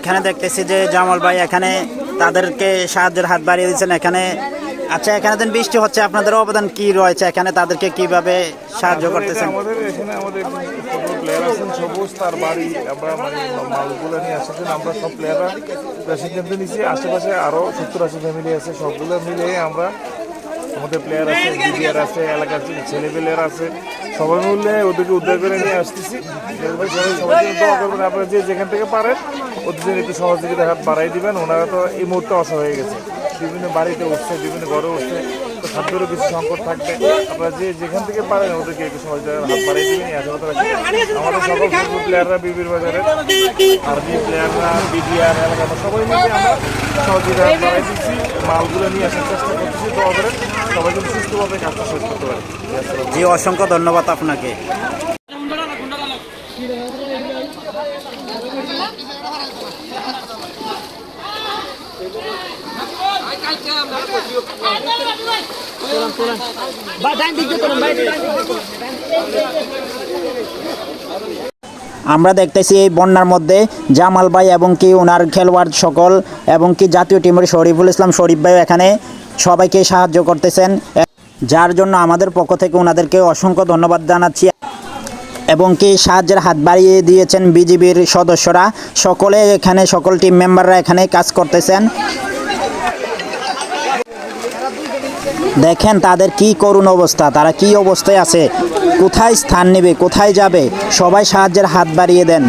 এখানে দেখতেছি যে জামাল ভাই এখানে তাদেরকে সাহায্যের হাত বাড়িয়ে দিচ্ছেন এখানে আচ্ছা এখানে দিন বৃষ্টি হচ্ছে আপনাদের অবদান কি রয়েছে? এখানে তাদেরকে কীভাবে সাহায্য করতেছেন? আমাদের এখানে আমাদের প্লেয়ার আছেন সবুজ তার বাড়ি আমরা মানে মালগুলো নিয়ে আসছেন আমরা সব প্লেয়াররা সিদ্ধান্ত নিচ্ছি আশেপাশে আরও সত্তর আশি ফ্যামিলি আছে সবগুলো মিলে আমরা আমাদের প্লেয়ার আছে বিজিআর আছে, এলাকার ছেলে ছেলেপেলেরা আছে, সবাই মিলে ওদেরকে উদ্ধার করে নিয়ে আসতেছি। আপনারা যে যেখান থেকে পারেন, ওদের একটু সহযোগিতা হাত বাড়াই দিবেন। ওনারা তো এই মুহূর্তে অসহায় হয়ে গেছে। বিভিন্ন বাড়িতে উঠছে, বিভিন্ন ঘরে উঠছে। তো খাদ্যেরও কিছু সংকট থাকবে আপনারা যে যেখান থেকে পারেন ওদেরকে একটু সহযোগিতার হাত বাড়িয়ে দিবেন এই আশা কথা রাখি। আমাদের সকল ফুটবল প্লেয়াররা বিবির বাজারের আর্মি প্লেয়াররা বিডিআর এলাকা সবাই মিলে আমরা সহযোগিতা বাড়াই দিচ্ছি মালগুলো নিয়ে আসার চেষ্টা করতেছি দোয়া করেন সবাই যেন সুস্থভাবে কাজটা শেষ করতে পারে। জি অসংখ্য ধন্যবাদ আপনাকে। আমরা দেখতেছি এই বন্যার মধ্যে জামাল ভাই এবং কি ওনার খেলোয়াড় সকল এবং কি জাতীয় টিমের শরীফুল ইসলাম শরীফ ভাই এখানে সবাইকে সাহায্য করতেছেন। যার জন্য আমাদের পক্ষ থেকে ওনাদেরকে অসংখ্য ধন্যবাদ জানাচ্ছি এবং কি সাহায্যের হাত বাড়িয়ে দিয়েছেন বিজিবির সদস্যরা। সকলে এখানে, সকল টিম মেম্বাররা এখানে কাজ করতেছেন। দেখেন তাদের কি করুণ অবস্থা তারা কি অবস্থায় আছে কোথায় স্থান নেবে কোথায় যাবে সবাই সাহায্যের হাত বাড়িয়ে দেন।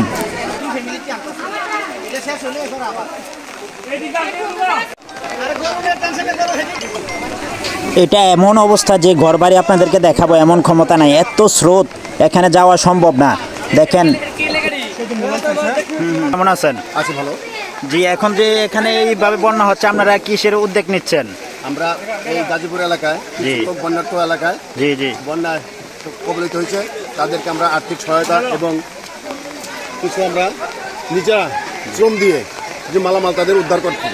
এটা এমন অবস্থা যে ঘরবাড়ি আপনাদেরকে দেখাবো এমন ক্ষমতা নাই এত স্রোত এখানে যাওয়া সম্ভব না। দেখেন। কেমন আছেন? আছে ভালো। জি এখন যে এখানে এইভাবে বন্যা হচ্ছে আপনারা কিসের উদ্যোগ নিচ্ছেন? আমরা এই গাজীপুর এলাকায় বন্যার্থ এলাকায় জি জি। বন্যায় কবলিত হয়েছে। তাদেরকে আমরা আর্থিক সহায়তা এবং কিছু আমরা নিজেরা শ্রম দিয়ে যে মালামাল তাদের উদ্ধার করছি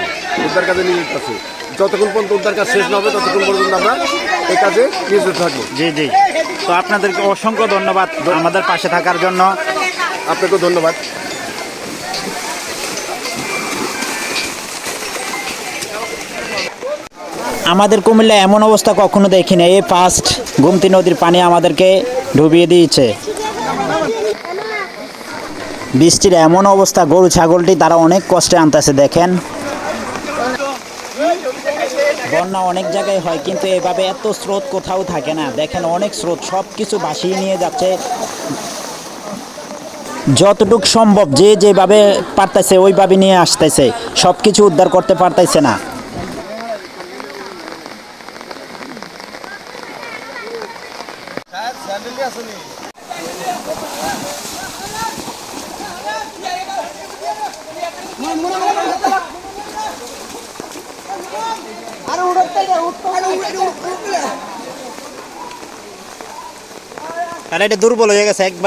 উদ্ধার কাজে নিয়োজিত আছি। যতক্ষণ পর্যন্ত উদ্ধার কাজ শেষ না হবে ততক্ষণ পর্যন্ত আমরা এই কাজে নিয়োজিত থাকব। জি জি। তো আপনাদেরকে অসংখ্য ধন্যবাদ আমাদের পাশে থাকার জন্য। আপনাকেও ধন্যবাদ। আমাদের কুমিল্লা এমন অবস্থা কখনো দেখিনি। এই ফার্স্ট গুমতি নদীর পানি আমাদেরকে ডুবিয়ে দিয়েছে। বৃষ্টির এমন অবস্থা, গরু, ছাগলটি তারা অনেক কষ্টে আনতেছে, দেখেন। বন্যা অনেক জায়গায় হয়, কিন্তু এভাবে এত স্রোত কোথাও থাকে না। দেখেন, অনেক স্রোত সব কিছু ভাসিয়ে নিয়ে যাচ্ছে। যতটুক সম্ভব, যে যেভাবে পারতেছে, ওইভাবে নিয়ে আসতেছে। সব কিছু উদ্ধার করতে পারতেছে না। আর এটা দুর্বল হয়ে গেছে একবার